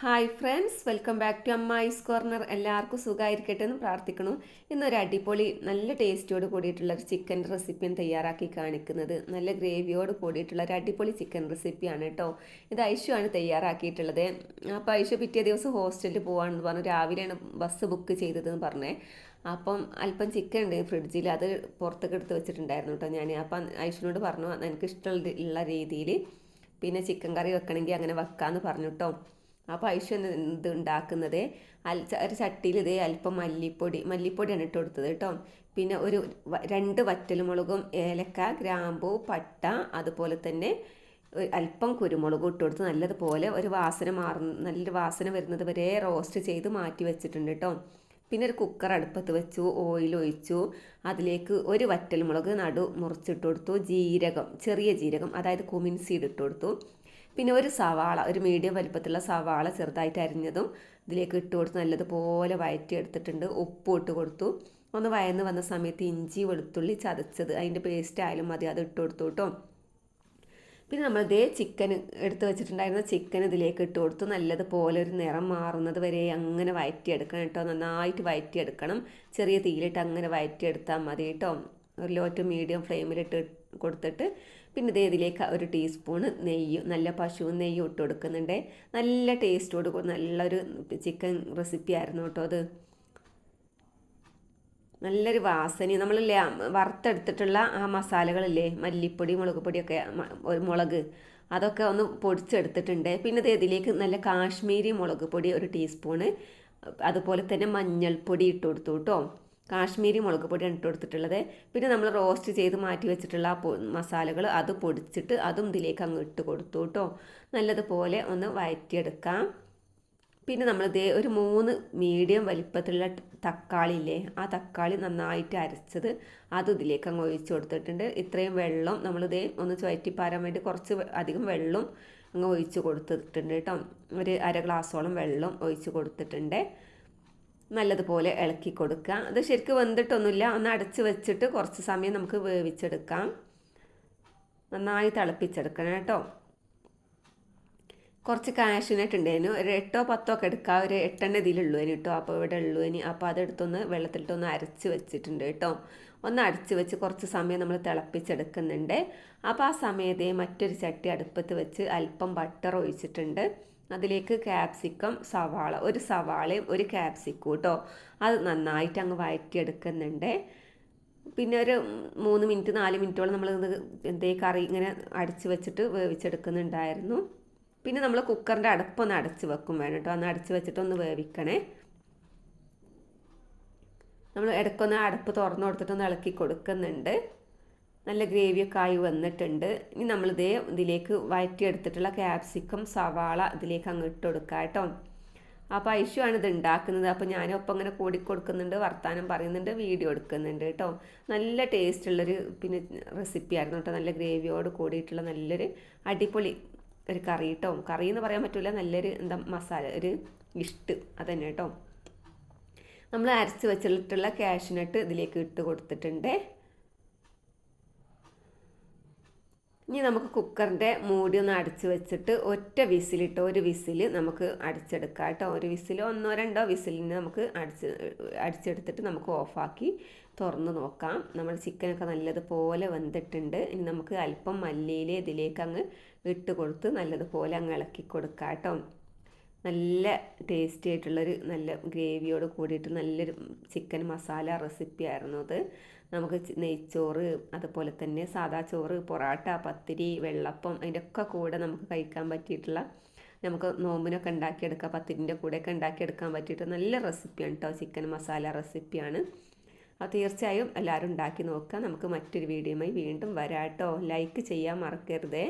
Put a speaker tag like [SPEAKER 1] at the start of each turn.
[SPEAKER 1] Hi friends welcome back to Ammayi's corner എല്ലാവർക്കും സുഖമായിരിക്കട്ടെ എന്ന് പ്രാർത്ഥിക്കുന്നു. ഇന്നൊരു അടിപൊളി നല്ല ടേസ്റ്റിയോട് കൂടിയിട്ടുള്ള ഒരു ചിക്കൻ റെസിപ്പിയാണ് തയ്യാറാക്കി കാണിക്കുന്നത്. നല്ല ഗ്രേവിയോട് കൂടിയിട്ടുള്ള ഒരു അടിപൊളി ചിക്കൻ റെസിപ്പിയാണ് കേട്ടോ ഇത് ഐഷുവാണ് തയ്യാറാക്കിയിട്ടുള്ളത്. അപ്പോൾ ഐഷു പിറ്റേ ദിവസം ഹോസ്റ്റലിൽ പോകാമെന്ന് പറഞ്ഞു. രാവിലെയാണ് ബസ് ബുക്ക് ചെയ്തതെന്ന് പറഞ്ഞേ. അപ്പം അല്പം ചിക്കൻ ഉണ്ട് ഫ്രിഡ്ജിൽ അത് പുറത്തേക്ക് എടുത്ത് വെച്ചിട്ടുണ്ടായിരുന്നു കേട്ടോ ഞാൻ അപ്പം ഐശുവിനോട് പറഞ്ഞു എനിക്ക് ഇഷ്ടമുള്ള രീതിയിൽ പിന്നെ ചിക്കൻ കറി വെക്കണമെങ്കിൽ അങ്ങനെ വെക്കാമെന്ന് പറഞ്ഞു കേട്ടോ അപ്പോൾ പൈസ ഇത് ഉണ്ടാക്കുന്നത്? അൽ ഒരു ചട്ടിയിൽ ഇതേ അല്പം മല്ലിപ്പൊടി മല്ലിപ്പൊടിയാണ് ഇട്ട് കൊടുത്തത് കേട്ടോ. പിന്നെ ഒരു രണ്ട് വറ്റൽമുളകും ഏലക്ക ഗ്രാമ്പു പട്ട അതുപോലെ തന്നെ അല്പം കുരുമുളകും ഇട്ട് കൊടുത്ത് നല്ലതുപോലെ ഒരു വാസന മാറുന്ന നല്ലൊരു വാസന വരുന്നത് വരെ റോസ്റ്റ് ചെയ്ത് മാറ്റി വെച്ചിട്ടുണ്ട് കേട്ടോ. പിന്നെ ഒരു കുക്കർ അടുപ്പത്ത് വെച്ചു ഓയിൽ ഒഴിച്ചു. അതിലേക്ക് ഒരു വറ്റൽമുളക് നടു മുറിച്ചിട്ട് കൊടുത്തു. ജീരകം ചെറിയ ജീരകം അതായത് കുമിൻ സീഡ് ഇട്ട് കൊടുത്തു. പിന്നെ ഒരു സവാള ഒരു മീഡിയം വലിപ്പത്തിലുള്ള സവാള ചെറുതായിട്ട് അരിഞ്ഞതും ഇതിലേക്ക് ഇട്ട് കൊടുത്ത് നല്ലതുപോലെ വയറ്റി എടുത്തിട്ടുണ്ട് ഉപ്പ് ഇട്ട് കൊടുത്തു. ഒന്ന് വയന്ന് വന്ന സമയത്ത് ഇഞ്ചി വെളുത്തുള്ളി ചതച്ചത്. അതിന്റെ പേസ്റ്റ് ആയാലും മതി. അത് ഇട്ട് കൊടുത്തു കേട്ടോ. പിന്നെ നമ്മൾ ഇതേ ചിക്കൻ എടുത്ത് വെച്ചിട്ടുണ്ടായിരുന്ന ചിക്കൻ ഇതിലേക്ക് ഇട്ട് കൊടുത്തു. നല്ലതുപോലെ ഒരു നിറം മാറുന്നത് വരെ അങ്ങനെ വയറ്റിയെടുക്കണം കേട്ടോ. നന്നായിട്ട് വയറ്റിയെടുക്കണം. ചെറിയ തീയിലിട്ട് അങ്ങനെ വയറ്റിയെടുത്താൽ മതി കേട്ടോ. ഒരു ലോ ടു മീഡിയം ഫ്ലെയിമിലിട്ട് കൊടുത്തിട്ട് പിന്നെ ഇതേ ഇതിലേക്ക് ഒരു ടീസ്പൂണ് നെയ്യ് നല്ല പശു നെയ്യ് ഇട്ട് കൊടുക്കുന്നുണ്ട്. നല്ല ടേസ്റ്റോട് നല്ലൊരു ചിക്കൻ റെസിപ്പി ആയിരുന്നു കേട്ടോ അത്. നല്ലൊരു വാസന. നമ്മളില്ലേ വറുത്തെടുത്തിട്ടുള്ള ആ മസാലകളില്ലേ? മല്ലിപ്പൊടി മുളക് പൊടിയൊക്കെ മുളക് അതൊക്കെ ഒന്ന് പൊടിച്ചെടുത്തിട്ടുണ്ട്. പിന്നെ ഇത് ഇതിലേക്ക് നല്ല കാശ്മീരി മുളക് പൊടി ഒരു ടീസ്പൂണ് അതുപോലെ തന്നെ മഞ്ഞൾപ്പൊടി ഇട്ട് കൊടുത്തു കേട്ടോ. കാശ്മീരി മുളക് പൊടിയാണ് ഇട്ട് കൊടുത്തിട്ടുള്ളത് പിന്നെ നമ്മൾ റോസ്റ്റ് ചെയ്ത് മാറ്റി വെച്ചിട്ടുള്ള ആ മസാലകൾ അത് പൊടിച്ചിട്ട് അതും ഇതിലേക്ക് അങ്ങ് ഇട്ട് കൊടുത്തു കേട്ടോ നല്ലതുപോലെ ഒന്ന് വയറ്റിയെടുക്കാം. പിന്നെ നമ്മൾ ഇതേ ഒരു മൂന്ന് മീഡിയം വലിപ്പത്തിലുള്ള തക്കാളി ഇല്ലേ ആ തക്കാളി നന്നായിട്ട് അരച്ചത് അത് ഇതിലേക്ക് അങ്ങ് ഒഴിച്ചു കൊടുത്തിട്ടുണ്ട്. ഇത്രയും വെള്ളം നമ്മളിതേ ഒന്ന് ചുവറ്റിപ്പാരാൻ വേണ്ടി കുറച്ച് അധികം വെള്ളം അങ്ങ് ഒഴിച്ച് കൊടുത്തിട്ടുണ്ട് കേട്ടോ ഒരു അര ഗ്ലാസോളം വെള്ളം ഒഴിച്ച് കൊടുത്തിട്ടുണ്ട്. നല്ലതുപോലെ ഇളക്കി കൊടുക്കുക. അത് ശരിക്കും വെന്തിട്ടൊന്നുമില്ല. ഒന്ന് അടച്ച് വെച്ചിട്ട് കുറച്ച് സമയം നമുക്ക് വേവിച്ചെടുക്കാം. നന്നായി തിളപ്പിച്ചെടുക്കണം കേട്ടോ. കുറച്ച് കാഷ്യൂനട്ട് ഉണ്ടായിരുന്നു ഒരു എട്ടോ പത്തോ ഒക്കെ എടുക്കാം. ഒരു എട്ടെണ്ണ ഇതിലുള്ളൂ ഇനി കേട്ടോ. അപ്പോൾ ഇവിടെ ഉള്ളൂ ഇനി. അപ്പോൾ അതെടുത്തൊന്ന് വെള്ളത്തിലിട്ടൊന്ന് അരച്ച് വെച്ചിട്ടുണ്ട് കേട്ടോ. ഒന്ന് അടിച്ച് വെച്ച് കുറച്ച് സമയം നമ്മൾ തിളപ്പിച്ചെടുക്കുന്നുണ്ട്. അപ്പോൾ ആ സമയത്തേ മറ്റൊരു ചട്ടി അടുപ്പത്ത് വെച്ച് അല്പം ബട്ടർ ഒഴിച്ചിട്ടുണ്ട്. അതിലേക്ക് ക്യാപ്സിക്കം സവാള ഒരു സവാളയും ഒരു ക്യാപ്സിക്കും കേട്ടോ അത് നന്നായിട്ട് അങ്ങ് വഴറ്റിയെടുക്കുന്നുണ്ട് പിന്നെ ഒരു മൂന്ന് മിനിറ്റ് നാല് മിനിറ്റോളം നമ്മൾ എന്തേ കറി ഇങ്ങനെ അടച്ച് വെച്ചിട്ട് വേവിച്ചെടുക്കുന്നുണ്ടായിരുന്നു. പിന്നെ നമ്മൾ കുക്കറിന്റെ അടുപ്പൊന്ന് അടച്ച് വെക്കും വേണം കേട്ടോ ഒന്ന് അടച്ച് വെച്ചിട്ടൊന്ന് വേവിക്കണേ. നമ്മൾ ഇടയ്ക്കൊന്ന് അടുപ്പ് തുറന്നു കൊടുത്തിട്ടൊന്ന് ഇളക്കി കൊടുക്കുന്നുണ്ട്. നല്ല ഗ്രേവിയൊക്കെ ആയി വന്നിട്ടുണ്ട്. ഇനി നമ്മളിതേ ഇതിലേക്ക് വഴറ്റിയെടുത്തിട്ടുള്ള ക്യാപ്സിക്കം സവാള ഇതിലേക്ക് അങ്ങ് ഇട്ട് കൊടുക്കുക കേട്ടോ അപ്പോൾ ഐഷുവാണ് ഇത് ഉണ്ടാക്കുന്നത് അപ്പോൾ ഞാനൊപ്പം ഇങ്ങനെ കൂടി കൊടുക്കുന്നുണ്ട് വർത്താനം പറയുന്നുണ്ട് വീഡിയോ എടുക്കുന്നുണ്ട് കേട്ടോ നല്ല ടേസ്റ്റുള്ളൊരു പിന്നെ റെസിപ്പി ആയിരുന്നു കേട്ടോ നല്ല ഗ്രേവിയോട് കൂടിയിട്ടുള്ള നല്ലൊരു അടിപൊളി ഒരു കറി കേട്ടോ കറി എന്ന് പറയാൻ പറ്റില്ല നല്ലൊരു എന്താ മസാല ഒരു ഇഷ്ട് അതന്നെ കേട്ടോ നമ്മൾ അരച്ച് വെച്ചിട്ടുള്ള ക്യാഷ്നട്ട് ഇതിലേക്ക് ഇട്ട് കൊടുത്തിട്ടുണ്ട്. ഇനി നമുക്ക് കുക്കറിന്റെ മൂടി ഒന്ന് അടച്ച് വെച്ചിട്ട് ഒറ്റ വിസിലിട്ട് ഒരു വിസിൽ നമുക്ക് അടിച്ചെടുക്കാം കേട്ടോ. ഒരു വിസിൽ ഒന്നോ രണ്ടോ വിസിലിന് നമുക്ക് അടിച്ച് അടിച്ചെടുത്തിട്ട് നമുക്ക് ഓഫാക്കി തുറന്ന് നോക്കാം. നമ്മൾ ചിക്കനൊക്കെ നല്ലതുപോലെ വെന്തിട്ടുണ്ട്. ഇനി നമുക്ക് അല്പം മല്ലിയിൽ ഇതിലേക്ക് അങ്ങ് ഇട്ട് കൊടുത്ത് നല്ലതുപോലെ അങ്ങ് ഇളക്കി കൊടുക്കാം കേട്ടോ. നല്ല ടേസ്റ്റി ആയിട്ടുള്ളൊരു നല്ല ഗ്രേവിയോട് കൂടിയിട്ട് നല്ലൊരു ചിക്കൻ മസാല റെസിപ്പി ആയിരുന്നു അത്. നമുക്ക് നെയ്ച്ചോറ് അതുപോലെ തന്നെ സാദാ ചോറ് പൊറാട്ട പത്തിരി വെള്ളപ്പം അതിന്റെ ഒക്കെ കൂടെ നമുക്ക് കഴിക്കാൻ പറ്റിയിട്ടുള്ള നമുക്ക് നോമ്പിനൊക്കെ ഉണ്ടാക്കിയെടുക്കാം പത്തിരിന്റെ കൂടെയൊക്കെ ഉണ്ടാക്കിയെടുക്കാൻ പറ്റിയിട്ട് നല്ല റെസിപ്പിയാണ് കേട്ടോ ചിക്കൻ മസാല റെസിപ്പിയാണ് അപ്പോൾ തീർച്ചയായും എല്ലാവരും ഉണ്ടാക്കി നോക്കുക. നമുക്ക് മറ്റൊരു വീഡിയോയുമായി വീണ്ടും വരാട്ടോ ലൈക്ക് ചെയ്യാൻ മറക്കരുതേ.